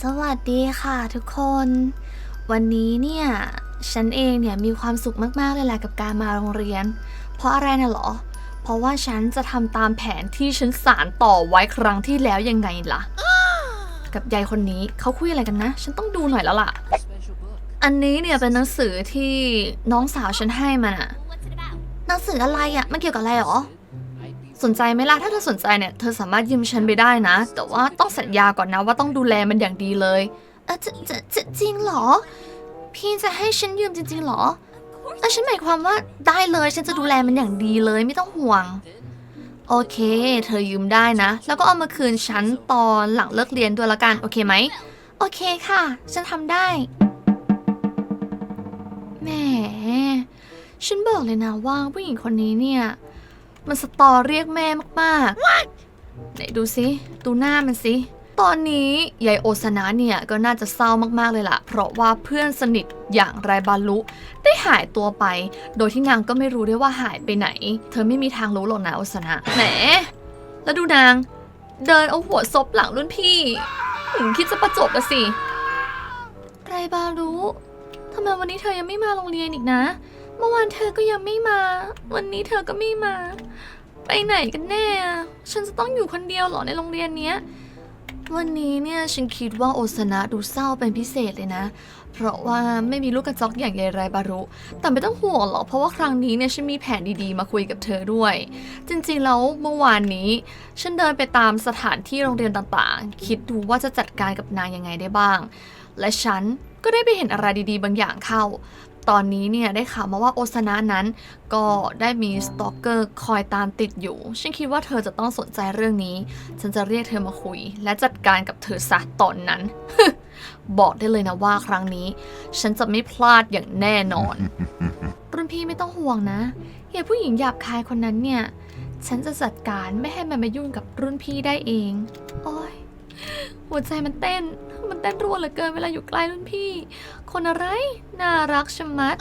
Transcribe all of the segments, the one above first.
สวัสดีค่ะทุกคน วันนี้เนี่ย ฉันเองเนี่ยมีความสุขมากๆเลยแหละกับการมาโรงเรียน เพราะอะไรน่ะหรอ เพราะว่าฉันจะทำตามแผนที่ฉันสารต่อไว้ครั้งที่แล้วยังไงล่ะ กับยายคนนี้เขาคุยอะไรกันนะ ฉันต้องดูหน่อยแล้วล่ะ อันนี้เนี่ยเป็นหนังสือที่น้องสาวฉันให้มาน่ะหนังสืออะไรอะ่ะมันเกี่ยวกับอะไรหรอ สนใจไหมล่ะ ถ้าเธอสนใจเนี่ยเธอสามารถยืมฉันไปได้นะ แต่ว่าต้องสัญญาก่อนนะว่าต้องดูแลมันอย่างดีเลยเออจะจะจะจริงเหรอ พี่จะให้ฉันยืมจริงๆเหรอเออฉันหมายความว่าได้เลยฉันจะดูแลมันอย่างดีเลยไม่ต้องห่วง โอเค เธอยืมได้นะ แล้วก็เอามาคืนฉันตอนหลังเลิกเรียนด้วยละกันโอเคไหมโอเคค่ะ ฉันทำได้แหมฉันบอกเลยนะว่าผู้หญิงคนนี้เนี่ย มันสตอเรียกแม่มากๆไหนดูสิดูหน้ามันสิตอนนี้ยายโอซานะเนี่ยก็น่าจะเศร้ามากๆเลยล่ะ เพราะว่าเพื่อนสนิทอย่างไรบารุได้หายตัวไป โดยที่นางก็ไม่รู้ด้วยว่าหายไปไหน เธอไม่มีทางรู้หรอกนะโอซานะแหมแล้วดูนาง เดินเอาหัวซบหลังรุ่นพี่หืมคิดจะประจบละสิไรบารุทำไมวันนี้เธอยังไม่มาโรงเรียนอีกนะเมื่อวานเธอก็ยังไม่มา วันนี้เธอก็ไม่มา ไปไหนกันแน่ ฉันจะต้องอยู่คนเดียวเหรอในโรงเรียนเนี้ย วันนี้เนี่ยฉันคิดว่าโอซานะดูเศร้าเป็นพิเศษเลยนะ เพราะว่าไม่มีลูกกระจอกอย่างยายไรบารุ แต่ไม่ต้องห่วงหรอกเพราะว่าครั้งนี้เนี่ยฉันมีแผนดีๆ มาคุยกับเธอด้วย จริงๆแล้วเมื่อวานนี้ ฉันเดินไปตามสถานที่โรงเรียนต่างๆ คิดดูว่าจะจัดการกับนางยังไงได้บ้าง และฉัน ก็ได้ไปเห็นอะไรดีๆ บางอย่างเข้า ตอนนี้เนี่ยได้ข่าวมาว่าโอซานะนั้น ก็ได้มีสตอกเกอร์คอยตามติดอยู่ ฉันคิดว่าเธอจะต้องสนใจเรื่องนี้ ฉันจะเรียกเธอมาคุย และจัดการกับเธอซะตอนนั้น บอกได้เลยนะว่าครั้งนี้ ฉันจะไม่พลาดอย่างแน่นอน รุ่นพี่ไม่ต้องห่วงนะอย่าผู้หญิงหยาบคายคนนั้นเนี่ย ฉันจะจัดการไม่ให้มันมายุ่งกับรุ่นพี่ได้เอง โอ้ยหัวใจมันเต้น มันเต้นรัวเหลือเกินเวลาอยู่ใกล้รุ่นพี่ คนอะไร น่ารักชะมัด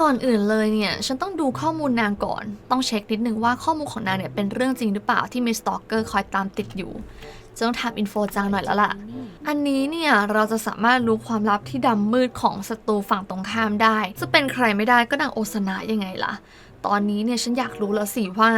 ก่อนอื่นเลยเนี่ย ฉันต้องดูข้อมูลนางก่อน ต้องเช็คนิดนึงว่าข้อมูลของนางเนี่ยเป็นเรื่องจริงหรือเปล่าที่มีสตอกเกอร์คอยตามติดอยู่จะต้องทำอินโฟจังหน่อยแล้วล่ะ อันนี้เนี่ยเราจะสามารถรู้ความลับที่ดำมืดของศัตรูฝั่งตรงข้ามได้ จะเป็นใครไม่ได้ก็นางโอซานะยังไงล่ะ ตอนนี้เนี่ยฉันอยากรู้แล้วสิว่า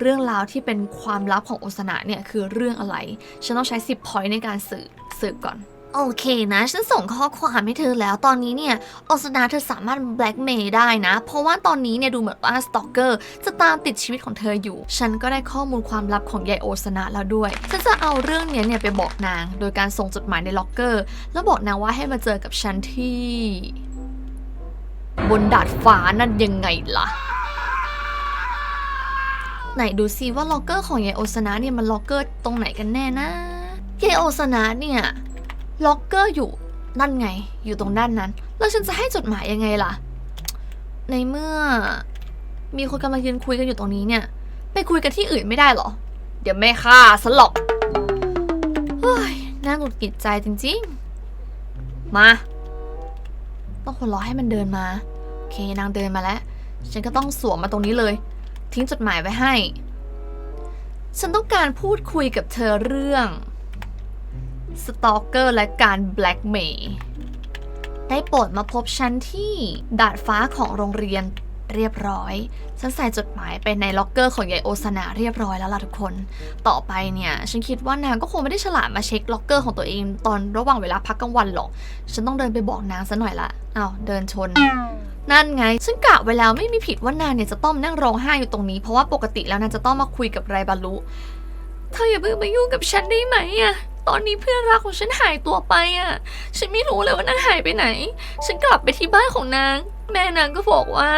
เรื่องราวที่เป็นความลับของโอซานะเนี่ยคือเรื่องอะไร ฉันต้องใช้ 10พอยต์ในการสืบ สืบก่อน โอเคนะ ฉันส่งข้อความให้เธอแล้วตอนนี้เนี่ยโอซานะเธอสามารถแบล็กเมย์ได้นะ เพราะว่าตอนนี้เนี่ยดูเหมือนว่าสตอกเกอร์จะตามติดชีวิตของเธออยู่ ฉันก็ได้ข้อมูลความลับของยายโอซานะแล้วด้วย ฉันจะเอาเรื่องเนี้ยเนี่ยไปบอกนาง โดยการส่งจดหมายในล็อกเกอร์ แล้วบอกนางว่าให้มาเจอกับฉันที่ บนดาดฟ้านั่นยังไงล่ะไหนดูซิว่าล็อกเกอร์ของยายโอซานะเนี่ยมันล็อกเกอร์ตรงไหนกันแน่นะ ยายโอซานะเนี่ยล็อกเกอร์อยู่นั่นไง อยู่ตรงด้านนั้น แล้วฉันจะให้จดหมายยังไงล่ะ ในเมื่อ มีคนกำลังยืนคุยกันอยู่ตรงนี้เนี่ย ไปคุยกันที่อื่นไม่ได้เหรอ เดี๋ยวแม่ฆ่าสลบเฮ้ยน่าหงุดหงิดใจจริงๆ มา ต้องคนรอให้มันเดินมา โอเคนางเดินมาแล้ว ฉันก็ต้องสวมมาตรงนี้เลย ทิ้งจดหมายไว้ให้ ฉันต้องการพูดคุยกับเธอเรื่อง สตอกเกอร์และการแบล็กเมย์ได้โปรดมาพบฉันที่ดาดฟ้าของโรงเรียนเรียบร้อย ฉันใส่จดหมายไปในล็อกเกอร์ของยายโอซานะเรียบร้อยแล้วล่ะทุกคน ต่อไปเนี่ย ฉันคิดว่านางก็คงไม่ได้ฉลาดมาเช็คล็อกเกอร์ของตัวเอง ตอนระหว่างเวลาพักกลางวันหรอก ฉันต้องเดินไปบอกนางซะหน่อยละอ้าวเดินชน นั่นไง ฉันกะไว้แล้วไม่มีผิดว่านางเนี่ยจะต้องนั่งร้องไห้อยู่ตรงนี้ เพราะว่าปกติแล้วนางจะต้องมาคุยกับไรบารุเธออย่าเพิ่งมายุ่งกับฉันได้ไหมอะ ตอนนี้เพื่อนรักของฉันหายตัวไปอะฉันไม่รู้เลยว่านางหายไปไหน ฉันกลับไปที่บ้านของนาง แม่นางก็บอกว่า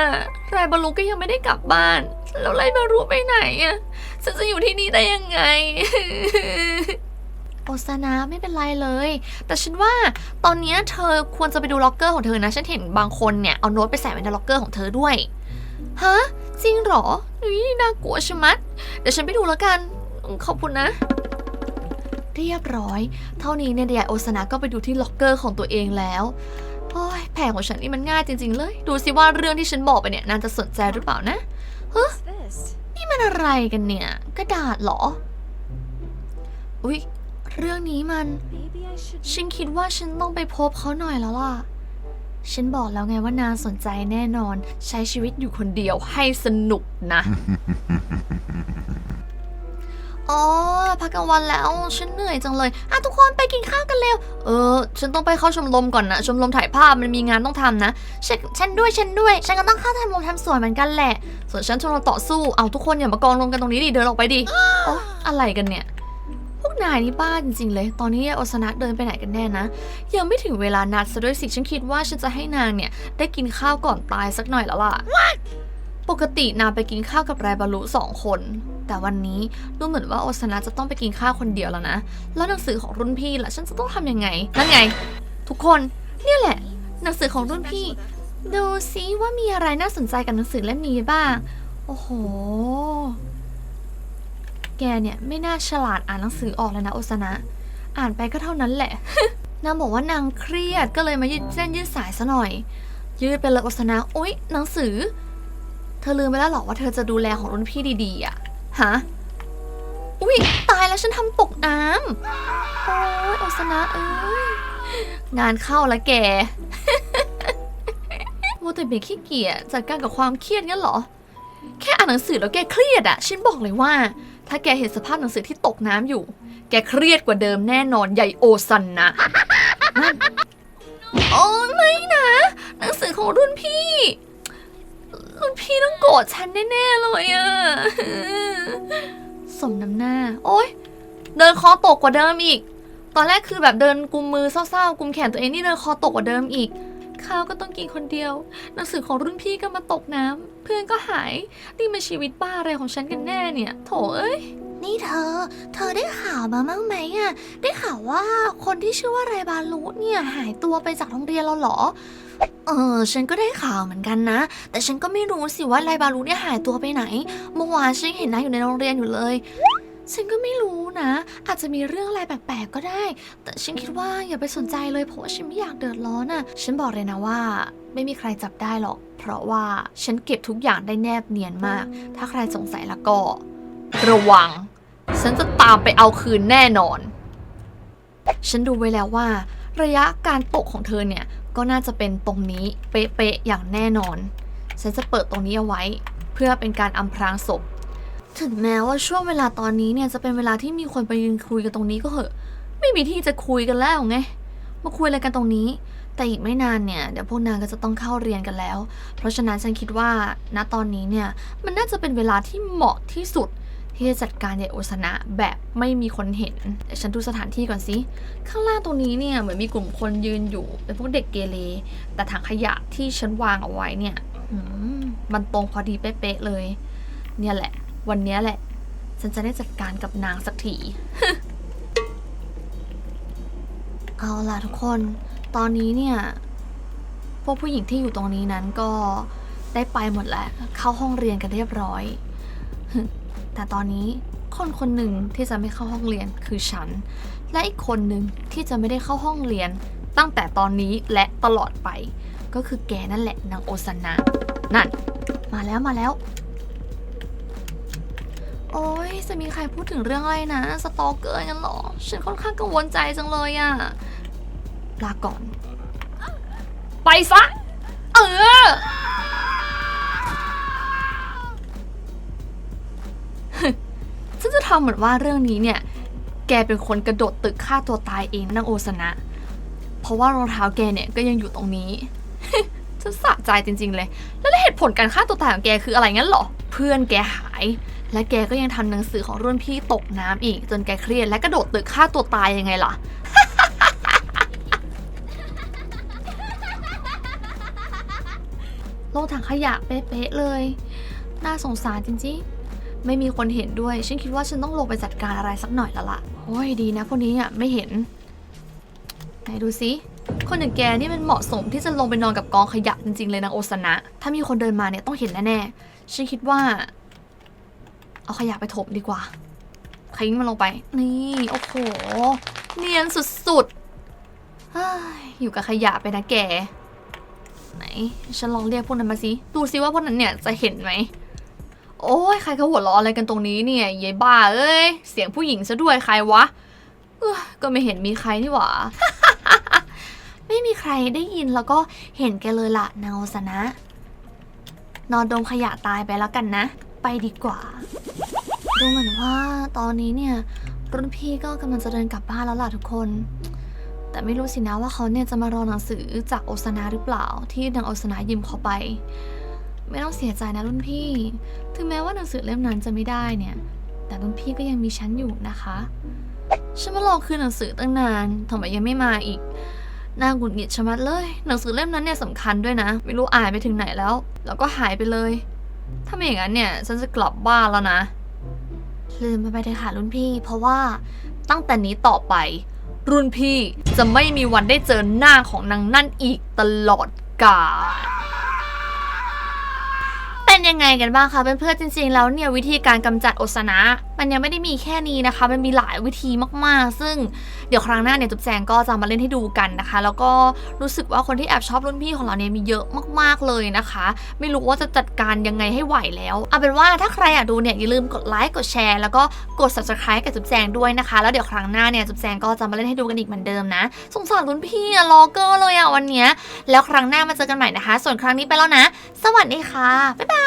ไรบารุก็ยังไม่ได้กลับบ้าน แล้วไรบารุไปไหนอะฉันจะอยู่ที่นี่ได้ยังไง โอซานะไม่เป็นไรเลย แต่ฉันว่าตอนเนี้ยเธอควรจะไปดูล็อกเกอร์ของเธอนะ ฉันเห็นบางคนเนี่ยเอาโน้ตไปใส่ไว้ในล็อกเกอร์ของเธอด้วย ฮะ จริงเหรอนี่น่ากลัวชะมัด เดี๋ยวฉันไปดูแล้วกันอืมขอบคุณนะ เรียบร้อย เท่านี้เนี่ยเดียโอซานะก็ไปดูที่ล็อกเกอร์ของตัวเองแล้วโอ้ยแผนของฉันนี่มันง่ายจริง ๆ เลย ดูสิว่าเรื่องที่ฉันบอกไปเนี่ยนางจะสนใจหรือเปล่านะ What's this? นี่มันอะไรกันเนี่ยกระดาษเหรอ อุ๊ย เรื่องนี้มัน ฉันคิดว่าฉันต้องไปพบเขาหน่อยแล้วล่ะ ฉันบอกแล้วไงว่านางสนใจแน่นอน ใช้ชีวิตอยู่คนเดียวให้สนุกนะ อ๋อพักกลางวันแล้วฉันเหนื่อยจังเลยอะทุกคนไปกินข้าวกันเร็ว เออ ฉันต้องไปเข้าชมรมก่อนนะชมรมถ่ายภาพมันมีงานต้องทำนะฉันฉันด้วยฉันด้วย ฉันก็ต้องเข้าทำรมทำสวนเหมือนกันแหละ ส่วนฉันชมรมต่อสู้เอาทุกคนอย่ามากองรวมกันตรงนี้ดิเดินออกไปดิโอ้อะไรกันเนี่ยพวกนายนี่บ้าจริงๆเลย ตอนนี้โอสนะเดินไปไหนกันแน่นะ ยังไม่ถึงเวลานัดซะด้วยสิ ฉันคิดว่าฉันจะให้นางเนี่ย ได้กินข้าวก่อนตายสักหน่อยแล้วล่ะ ปกตินางไปกินข้าวกับรายบรรลุสองคน แต่วันนี้ดูเหมือนว่าโอสนะจะต้องไปกินข้าวคนเดียวแล้วนะ แล้วหนังสือของรุ่นพี่ล่ะฉันจะต้องทำยังไงนั่นไง ทุกคนเนี่ยแหละ หนังสือของรุ่นพี่ ดูซิว่ามีอะไรน่าสนใจกับหนังสือเล่มนี้บ้าง โอ้โห แกเนี่ยไม่น่าฉลาดอ่านหนังสือออกเลยนะโอสนะ อ่านไปก็เท่านั้นแหละ นางบอกว่านางเครียดก็เลยมายืดเส้นยืดสายซะหน่อย ยืดไปเลยโอสนะโอ๊ยหนังสือ เธอลืมไปแล้วเหรอว่าเธอจะดูแลของรุ่นพี่ดีๆอะฮะ อุ๊ย ตายแล้วฉันทำตกน้ำโอ๊ยโอสนะเอ้ย งานเข้าล้วแกมัวแต่เบียขี้เกียจจัดการกับความเครียดงั้นเหรอ แค่อ่านหนังสือแล้วแกเครียดอะฉันบอกเลยว่า ถ้าแกเห็นสภาพหนังสือที่ตกน้ำอยู่ แกเครียดกว่าเดิมแน่นอนใหญ่โอซันนะนั่นโอ้ยไม่นะ หนังสือของรุ่นพี่ รุ่นพี่ต้องโกรธฉันแน่ๆเลยอะสมน้ำหน้า โอ๊ย เดินคอตกกว่าเดิมอีก ตอนแรกคือแบบเดินกุมมือเศร้าๆ กุมแขนตัวเองนี่เดินคอตกกว่าเดิมอีก ข้าวก็ต้องกินคนเดียว หนังสือของรุ่นพี่ก็มาตกน้ำเพื่อนก็หาย นี่มันชีวิตบ้าอะไรของฉันกันแน่เนี่ย โถเอ้ย นี่เธอ เธอได้ข่าวมาบ้างไหมอะได้ข่าวว่าคนที่ชื่อว่าไรบารุเนี่ยหายตัวไปจากโรงเรียนเราเหรอ เออ ฉันก็ได้ข่าวเหมือนกันนะ แต่ฉันก็ไม่รู้สิว่าไรบารุเนี่ยหายตัวไปไหน เมื่อวานฉันเห็นนายอยู่ในโรงเรียนอยู่เลย ฉันก็ไม่รู้นะ อาจจะมีเรื่องอะไรแปลกๆก็ได้ แต่ฉันคิดว่าอย่าไปสนใจเลยเพราะว่าฉันไม่อยากเดือดร้อนอะฉันบอกเลยนะว่า ไม่มีใครจับได้หรอก เพราะว่าฉันเก็บทุกอย่างได้แนบเนียนมาก ถ้าใครสงสัยแล้วก็ ระวัง ฉันจะตามไปเอาคืนแน่นอน ฉันดูไว้แล้วว่า ระยะการตกของเธอเนี่ย ก็น่าจะเป็นตรงนี้เป๊ะๆอย่างแน่นอน ฉันจะเปิดตรงนี้เอาไว้ เพื่อเป็นการอำพรางศพ ถึงแม้ว่าช่วงเวลาตอนนี้เนี่ยจะเป็นเวลาที่มีคนไปยืนคุยกันตรงนี้ก็เหอะ ไม่มีที่จะคุยกันแล้วไง มาคุยอะไรกันตรงนี้ แต่อีกไม่นานเนี่ยเดี๋ยวพวกนางก็จะต้องเข้าเรียนกันแล้ว เพราะฉะนั้นฉันคิดว่าณตอนนี้เนี่ยมันน่าจะเป็นเวลาที่เหมาะที่สุด ที่จะจัดการยายโอสนะแบบไม่มีคนเห็นเดี๋ยวฉันดูสถานที่ก่อนสิข้างล่างตรงนี้เนี่ยเหมือนมีกลุ่มคนยืนอยู่เป็นพวกเด็กเกเรแต่ถังขยะที่ฉันวางเอาไว้เนี่ยมันตรงพอดีเป๊ะเลย เนี่ยแหละ วันนี้แหละ ฉันจะได้จัดการกับนางสักทีเอาล่ะทุกคน ตอนนี้เนี่ย พวกผู้หญิงที่อยู่ตรงนี้นั้นก็ได้ไปหมดแล้ว เข้าห้องเรียนกันเรียบร้อย แต่ตอนนี้คนคนหนึ่งที่จะไม่เข้าห้องเรียนคือฉัน และอีกคนหนึ่งที่จะไม่ได้เข้าห้องเรียน ตั้งแต่ตอนนี้และตลอดไป ก็คือแกนั่นแหละนางโอซานะนั่น มาแล้วมาแล้ว โอ้ยจะมีใครพูดถึงเรื่องอะไรนะ สตอเกอร์กันเหรอ ฉันค่อนข้างกังวลใจจังเลยอะลาก่อน ไปซะ เออ ฉันจะทำเหมือนว่าเรื่องนี้เนี่ย แกเป็นคนกระโดดตึกฆ่าตัวตายเองนางโอสนะ เพราะว่ารองเท้าแกเนี่ยก็ยังอยู่ตรงนี้ฉันสะใจจริง ๆ เลย แล้วเหตุผลการฆ่าตัวตายของแกคืออะไรงั้นเหรอ เพื่อนแกหาย และแกก็ยังทำหนังสือของรุ่นพี่ตกน้ำอีก จนแกเครียดและกระโดดตึกฆ่าตัวตายยังไงล่ะโลงถังขยะเป๊ะๆเลย น่าสงสารจริงๆ ไม่มีคนเห็นด้วย ฉันคิดว่าฉันต้องลงไปจัดการอะไรสักหน่อยแล้วล่ะโอ้ยดีนะพวกนี้อะไม่เห็น ไหนดูสิคนอย่างแกนี่มันเหมาะสมที่จะลงไปนอนกับกองขยะจริงๆเลยนะโอสนะ ถ้ามีคนเดินมาเนี่ยต้องเห็นแน่ๆฉันคิดว่า เอาขยะไปถมดีกว่าทิ้งมันลงไป นี่โอ้โห เนียนสุดๆอยู่กับขยะไปนะแก ไหน ฉันลองเรียกพวกนั้นมาสิ ดูสิว่าพวกนั้นเนี่ยจะเห็นไหม โอ้ยใครเขาหัวเราะอะไรกันตรงนี้เนี่ยยายบ้าเอ้ย เสียงผู้หญิงซะด้วยใครวะเอ้อก็ไม่เห็นมีใครนี่หว่า ไม่มีใครได้ยินแล้วก็เห็นแกเลยละนางโอสนะ นอนดมขยะตายไปแล้วกันนะ ไปดีกว่า ดูเหมือนว่าตอนนี้เนี่ย รุ่นพี่ก็กำลังจะเดินกลับบ้านแล้วล่ะทุกคน แต่ไม่รู้สินะว่าเขาเนี่ยจะมารอหนังสือจากโอสนาหรือเปล่า ที่นางโอสนายืมเขาไป ไม่ต้องเสียใจนะรุ่นพี่ ถึงแม้ว่าหนังสือเล่มนั้นจะไม่ได้เนี่ย แต่รุ่นพี่ก็ยังมีฉันอยู่นะคะ ฉันมารอคืนหนังสือตั้งนานทำไมยังไม่มาอีก น่าหงุดหงิดชะมัดเลย หนังสือเล่มนั้นเนี่ยสำคัญด้วยนะ ไม่รู้อ่านไปถึงไหนแล้ว แล้วก็หายไปเลย ถ้าไม่อย่างนั้นเนี่ยฉันจะกลับบ้านแล้วนะ ลืมไปไปเถอะค่ะรุ่นพี่ เพราะว่าตั้งแต่นี้ต่อไป รุ่นพี่จะไม่มีวันได้เจอหน้าของนางนั่นอีกตลอดกาล เป็นยังไงกันบ้างคะเพื่อนๆจริง ๆ แล้วเนี่ยวิธีการกำจัดโอสนะ มันยังไม่ได้มีแค่นี้นะคะ มันมีหลายวิธีมากๆ ซึ่งเดี๋ยวครั้งหน้าเนี่ยจุ๊บแจงก็จะมาเล่นให้ดูกันนะคะ แล้วก็รู้สึกว่าคนที่แอบชอบรุ่นพี่ของเราเนี่ยมีเยอะมากๆเลยนะคะ ไม่รู้ว่าจะจัดการยังไงให้ไหวแล้วเอาเป็นว่าถ้าใครอยากดูเนี่ยอย่าลืมกดไลค์กดแชร์แล้วก็กด subscribe กับจุ๊บแจงด้วยนะคะ แล้วเดี๋ยวครั้งหน้าเนี่ยจุ๊บแจงก็จะมาเล่นให้ดูกันอีกเหมือนเดิมนะสงสารรุ่นพี่อะรอเกอร์เลยอะวันเนี้ยแล้วครั้งหน้ามาเจอกันใหม่นะคะ ส่วนครั้งนี้ไปแล้วนะ สวัสดีค่ะบ๊ายบาย